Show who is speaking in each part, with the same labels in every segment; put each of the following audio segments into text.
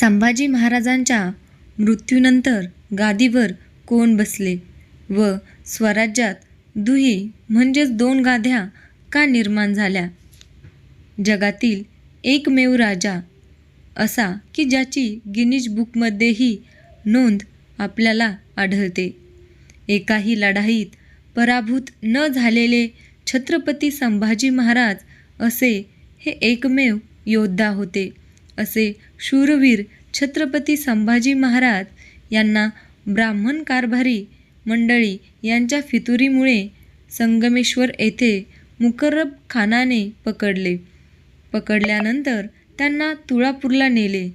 Speaker 1: संभाजी महाराजांच्या मृत्यूनंतर गादीवर कोण बसले व स्वराज्यात दुही म्हणजेच दोन गाद्या का निर्माण झाल्या? जगातील एकमेव राजा असा की ज्याची गिनीज बुकमध्येही नोंद आपल्याला आढळते. एकाही लढाईत पराभूत न झालेले छत्रपती संभाजी महाराज असे हे एकमेव योद्धा होते. असे शूरवीर छत्रपती संभाजी महाराज यांना ब्राह्मण कारभारी मंडळी यांच्या फितुरीमुळे संगमेश्वर येथे मुकर्रब खानाने पकडले. पकडल्यानंतर त्यांना तुळापूरला नेले.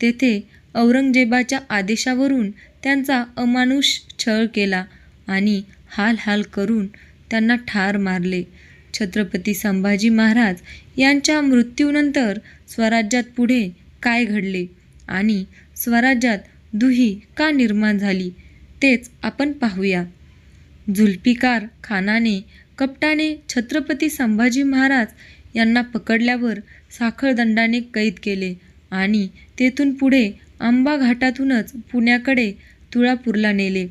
Speaker 1: तेथे औरंगजेबाच्या आदेशावरून त्यांचा अमानुष छळ केला आणि हाल हाल करून त्यांना ठार मारले. छत्रपती संभाजी महाराज यांच्या मृत्यूनंतर स्वराज्यात पुढे काय घडले आणि स्वराज्यात दुही का निर्माण झाली तेच आपण पाहूया. जुल्फिकार खानाने कपटाने छत्रपती संभाजी महाराज यांना पकडल्यावर साखळदंडाने कैद केले आणि तेथून पुढे आंबा घाटातूनच पुण्याकडे तुळापूरला नेले.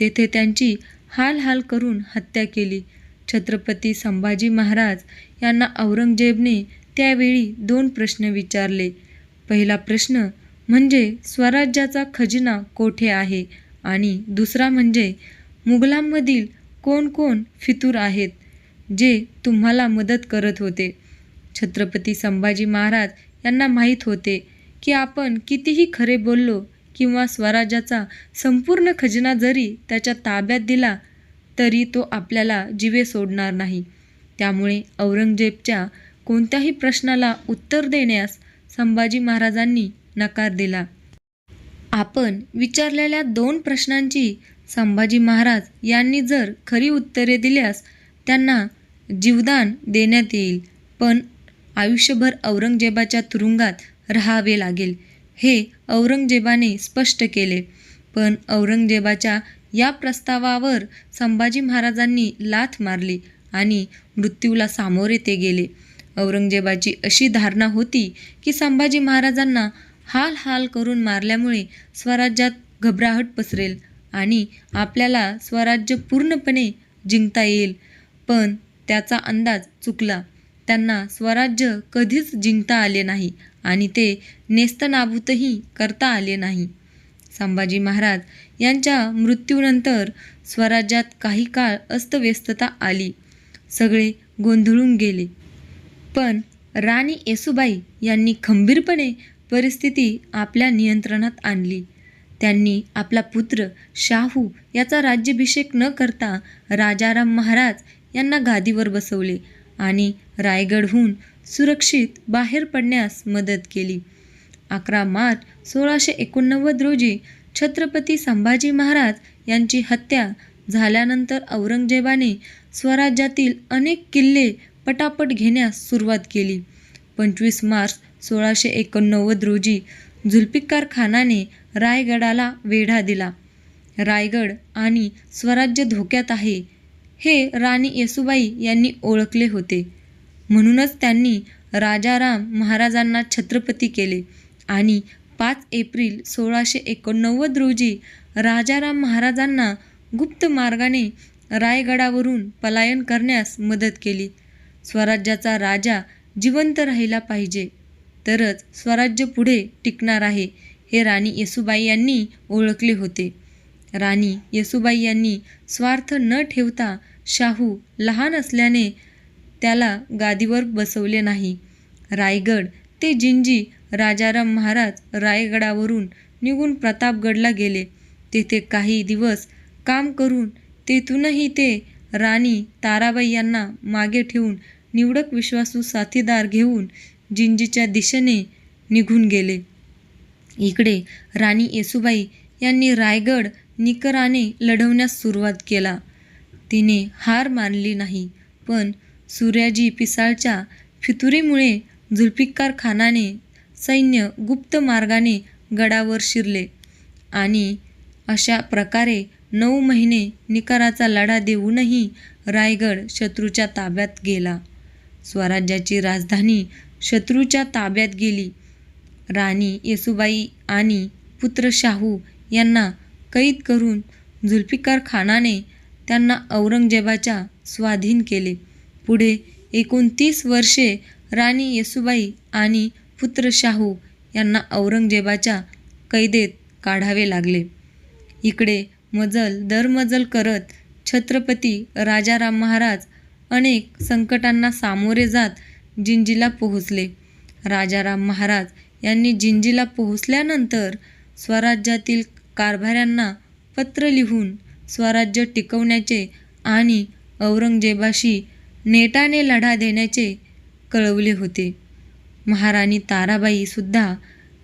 Speaker 1: तेथे त्यांची हाल हाल करून हत्या केली. छत्रपती संभाजी महाराज यांना औरंगजेबने त्यावेळी दोन प्रश्न विचारले. पहिला प्रश्न म्हणजे स्वराज्याचा खजिना कोठे आहे? आणि दुसरा म्हणजे मुघलांमधील कोण कोण फितूर आहेत जे तुम्हाला मदत करत होते? छत्रपती संभाजी महाराज यांना माहीत होते की आपण कितीही खरे बोललो किंवा स्वराज्याचा संपूर्ण खजिना जरी त्याच्या ताब्यात दिला तरी तो आपल्याला जिवे सोडणार नाही. त्यामुळे औरंगजेबच्या कोणत्याही प्रश्नाला उत्तर देण्यास संभाजी महाराजांनी नकार दिला. आपण विचारलेल्या दोन प्रश्नांची संभाजी महाराज यांनी जर खरी उत्तरे दिल्यास त्यांना जीवदान देण्यात येईल पण आयुष्यभर औरंगजेबाच्या तुरुंगात राहावे लागेल हे औरंगजेबाने स्पष्ट केले. पण औरंगजेबाच्या या प्रस्तावावर संभाजी महाराजांनी लाथ मारली आणि मृत्यूला सामोरे ते गेले. औरंगजेबाची अशी धारणा होती की संभाजी महाराजांना हाल हाल करून मारल्यामुळे स्वराज्यात घबराहट पसरेल आणि आपल्याला स्वराज्य पूर्णपणे जिंकता येईल. पण त्याचा अंदाज चुकला. त्यांना स्वराज्य कधीच जिंकता आले नाही आणि ते नेस्तनाबूतही करता आले नाही. संभाजी महाराज यांच्या मृत्यूनंतर स्वराज्यात काही काळ अस्तव्यस्तता आली. सगळे गोंधळून गेले. पण राणी येसुबाई यांनी खंबीरपणे परिस्थिती आपल्या नियंत्रणात आणली. त्यांनी आपला पुत्र शाहू याचा राज्याभिषेक न करता राजाराम महाराज यांना गादीवर बसवले आणि रायगडहून सुरक्षित बाहेर पडण्यास मदत केली. अकरा मार्च सोळाशे एकोणनव्वद रोजी छत्रपती संभाजी महाराज यांची हत्या झाल्यानंतर औरंगजेबाने स्वराज्यातील अनेक किल्ले पटापट घेण्यास सुरुवात केली. पंचवीस मार्च सोळाशे एकोणनव्वद रोजी जुल्फिकार खानाने रायगडाला वेढा दिला. रायगड आणि स्वराज्य धोक्यात आहे हे राणी येसुबाई यांनी ओळखले होते. म्हणूनच त्यांनी राजाराम महाराजांना छत्रपती केले. आणि पाच एप्रिल सोळाशे एकोणनव्वद रोजी राजाराम महाराजांना गुप्त मार्गाने रायगडावरून पलायन करण्यास मदत केली. स्वराज्याचा राजा जिवंत राहिला पाहिजे. तरच स्वराज्य पुढे टिकणार आहे हे राणी येसुबाई यांनी ओळखले होते. राणी येसुबाई यांनी स्वार्थ न ठेवता शाहू लहान असल्याने त्याला गादीवर बसवले नाही. रायगड ते जिंजी राजाराम महाराज रायगडावरून निघून प्रतापगडला गेले. तेथे काही दिवस काम करून तेथूनही ते राणी ताराबाई यांना मागे ठेवून निवडक विश्वासू साथीदार घेऊन जिंजीच्या दिशेने निघून गेले. इकडे राणी येसुबाई यांनी रायगड निकराने लढवण्यास सुरुवात केला. तिने हार मानली नाही पण सूर्याजी पिसाळच्या फितुरीमुळे झुल्फिकार खानाने सैन्य गुप्त मार्गाने गडावर शिरले आणि अशा प्रकारे नऊ महिने निकराचा लढा देऊनही रायगड शत्रूच्या ताब्यात गेला स्वराज्याची राजधानी शत्रूच्या ताब्यात गेली राणी येसुबाई आणि पुत्र शाहू यांना कैद करून जुल्फिकार खानाने त्यांना औरंगजेबाच्या स्वाधीन केले. पुढे एकोणतीस वर्षे राणी येसुबाई आणि पुत्र शाहू यांना औरंगजेबाच्या कैदेत काढावे लागले. इकडे मजल दरमजल करत छत्रपती राजाराम महाराज अनेक संकटांना सामोरे जात जिंजीला पोहोचले. राजाराम महाराज यांनी जिंजीला पोहोचल्यानंतर स्वराज्यातील कारभाऱ्यांना पत्र लिहून स्वराज्य टिकवण्याचे आणि औरंगजेबाशी नेटाने लढा देण्याचे कळवले होते. महाराणी ताराबाईसुद्धा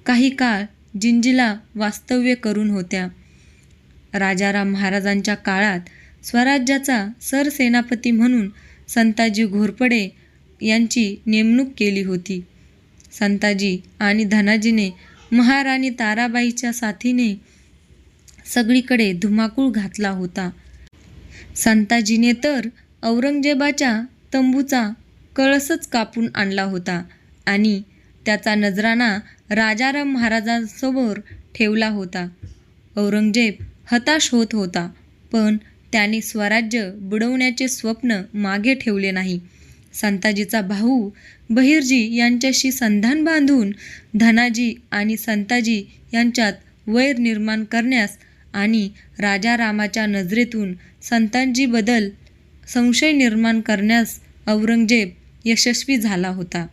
Speaker 1: काही काळ जिंजीला वास्तव्य करून होत्या. राजाराम महाराजांच्या काळात स्वराज्याचा सरसेनापती म्हणून संताजी घोरपडे यांची नेमणूक केली होती. संताजी आणि धनाजीने महाराणी ताराबाईच्या साथीने सगळीकडे धुमाकूळ घातला होता. संताजीने तर औरंगजेबाच्या तंबूचा कळसच कापून आणला होता आणि त्याचा नजराणा राजाराम महाराजांसमोर ठेवला होता. औरंगजेब हताश होत होता, पण त्याने स्वराज्य बुडवण्याचे स्वप्न मागे ठेवले नाही. संताजीचा भाऊ बहिर्जी यांच्याशी संधान बांधून धनाजी आणि संताजी यांच्यात वैर निर्माण करण्यास आणि राजारामाच्या नजरेतून संतांजीबद्दल संशय निर्माण करण्यास औरंगजेब यशस्वी झाला होता.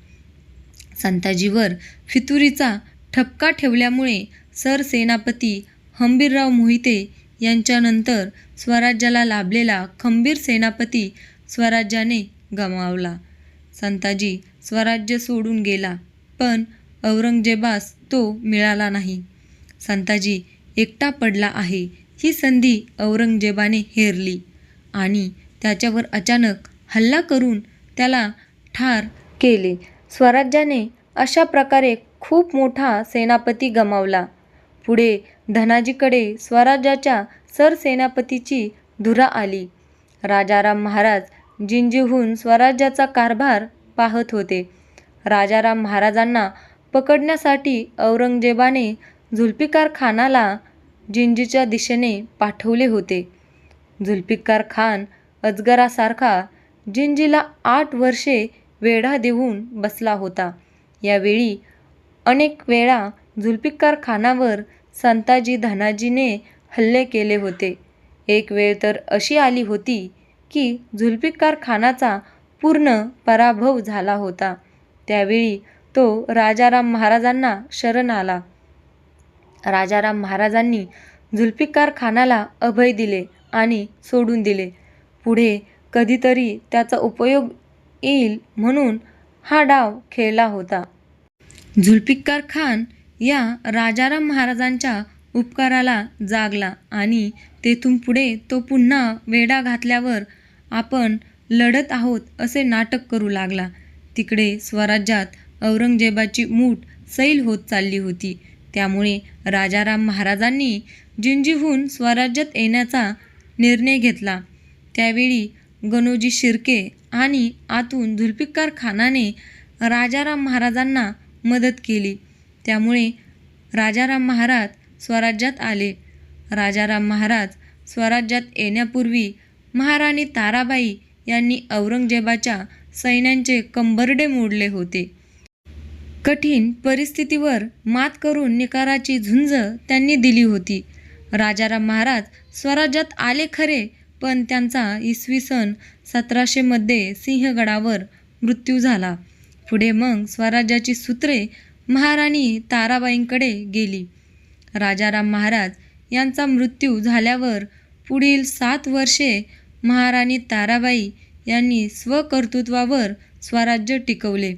Speaker 1: संताजीवर फितुरीचा ठपका ठेवल्यामुळे सरसेनापती हंबीरराव मोहिते यांच्यानंतर स्वराज्याला लाभलेला खंबीर सेनापती स्वराज्याने गमावला. संताजी स्वराज्य सोडून गेला, पण औरंगजेबास तो मिळाला नाही. संताजी एकटा पडला आहे ही संधी औरंगजेबाने हेरली आणि त्याच्यावर अचानक हल्ला करून त्याला ठार केले. स्वराज्याने अशा प्रकारे खूप मोठा सेनापती गमावला. पुढे धनाजीकडे स्वराज्याच्या सरसेनापतीची धुरा आली. राजाराम महाराज जिंजीहून स्वराज्याचा कारभार पाहत होते. राजाराम महाराजांना पकडण्यासाठी औरंगजेबाने जुल्फिकार खानाला जिंजीच्या दिशेने पाठवले होते. झुल्फिकार खान अजगरासारखा जिंजीला आठ वर्षे वेढा देऊन बसला होता. यावेळी अनेक वेळा जुल्फिकार खानावर संताजी धनाजीने हल्ले केले होते. एक वेळ तर अशी आली होती की जुल्फिकार खानाचा पूर्ण पराभव झाला होता. त्यावेळी तो राजाराम महाराजांना शरण आला. राजाराम महाराजांनी जुल्फिकार खानाला अभय दिले आणि सोडून दिले. पुढे कधीतरी त्याचा उपयोग येईल म्हणून हा डाव खेळला होता. जुल्फिकार खान या राजाराम महाराजांच्या उपकाराला जागला आणि तेथून पुढे तो पुन्हा वेढा घातल्यावर आपण लढत आहोत असे नाटक करू लागला. तिकडे स्वराज्यात औरंगजेबाची मूठ सैल होत चालली होती. त्यामुळे राजाराम महाराजांनी जिंजीहून स्वराज्यात येण्याचा निर्णय घेतला. त्यावेळी गणोजी शिर्के आणि आतून झुल्फिकार खानाने राजाराम महाराजांना मदत केली. त्यामुळे राजाराम महाराज स्वराज्यात आले. राजाराम महाराज स्वराज्यात येण्यापूर्वी महाराणी ताराबाई यांनी औरंगजेबाच्या सैन्यांचे कंबरडे मोडले होते. कठीण परिस्थितीवर मात करून निकाराची झुंज त्यांनी दिली होती. राजाराम महाराज स्वराज्यात आले खरे, पण त्यांचा इसवी सन सतराशेमध्ये सिंहगडावर मृत्यू झाला. पुढे मग स्वराज्याची सूत्रे महाराणी ताराबाईंकडे गेली. राजाराम महाराज यांचा मृत्यू झाल्यावर पुढील सात वर्षे महाराणी ताराबाई यांनी स्वकर्तृत्वावर स्वराज्य टिकवले.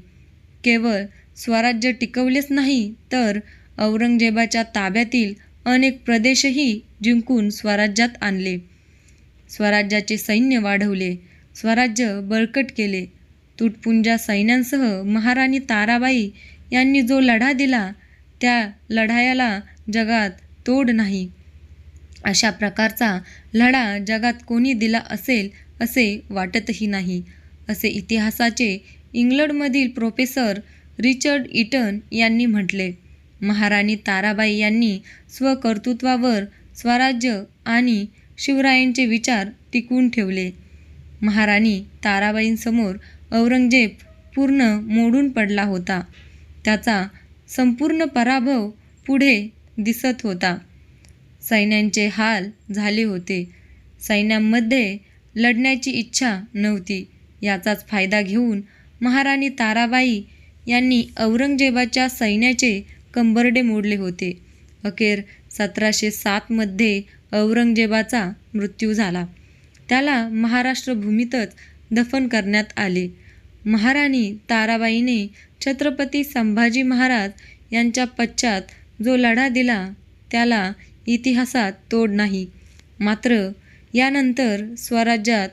Speaker 1: केवळ स्वराज्य टिकवलेच नाही, तर औरंगजेबाच्या ताब्यातील अनेक प्रदेशही जिंकून स्वराज्यात आणले. स्वराज्याचे सैन्य वाढवले. स्वराज्य बळकट केले. तुटपुंजा सैन्यासह महाराणी ताराबाई यांनी जो लढा दिला त्या लढायाला जगात तोड नाही. अशा प्रकारचा लढा जगात कोणी दिला असेल असे वाटतही नाही, असे इतिहासाचे इंग्लंडमधील प्रोफेसर रिचर्ड इटन यांनी म्हटले. महाराणी ताराबाई यांनी स्वकर्तृत्वावर स्वराज्य आणि शिवरायांचे विचार टिकवून ठेवले. महाराणी ताराबाईंसमोर औरंगजेब पूर्ण मोडून पडला होता. त्याचा संपूर्ण पराभव पुढे दिसत होता. सैन्यांचे हाल झाले होते. सैन्यांमध्ये लढण्याची इच्छा नव्हती. याचाच फायदा घेऊन महाराणी ताराबाई यांनी औरंगजेबाच्या सैन्याचे कंबरडे मोडले होते. अखेर सतराशे सातमध्ये औरंगजेबाचा मृत्यू झाला. त्याला महाराष्ट्रभूमीतच दफन करण्यात आले. महाराणी ताराबाईने छत्रपती संभाजी महाराज यांच्या पश्चात जो लढा दिला त्याला इतिहासात तोड नाही. मात्र यानंतर स्वराज्यात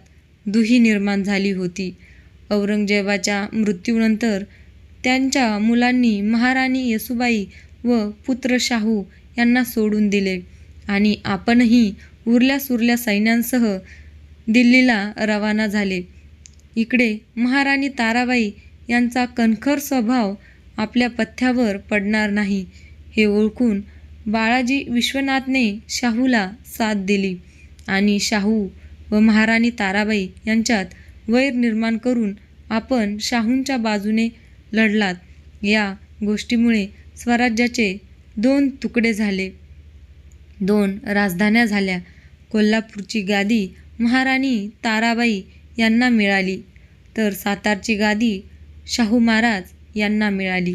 Speaker 1: दुही निर्माण झाली होती. औरंगजेबाच्या मृत्यूनंतर त्यांच्या मुलांनी महाराणी येसूबाई व पुत्र शाहू यांना सोडून दिले आणि आपणही उरल्यासुरल्या सैन्यांसह दिल्लीला रवाना झाले. इकडे महाराणी ताराबाई यांचा कणखर स्वभाव आपल्या पथ्यावर पडणार नाही हे ओळखून बाळाजी विश्वनाथने शाहूला साथ दिली आणि शाहू व महाराणी ताराबाई यांच्यात वैर निर्माण करून आपण शाहूंच्या बाजूने लढलात. या गोष्टीमुळे स्वराज्याचे दोन तुकडे झाले. दोन राजधान्या झाल्या. कोल्हापूरची गादी महाराणी ताराबाई यांना मिळाली तर सातारची गादी शाहू महाराज यांना मिळाली.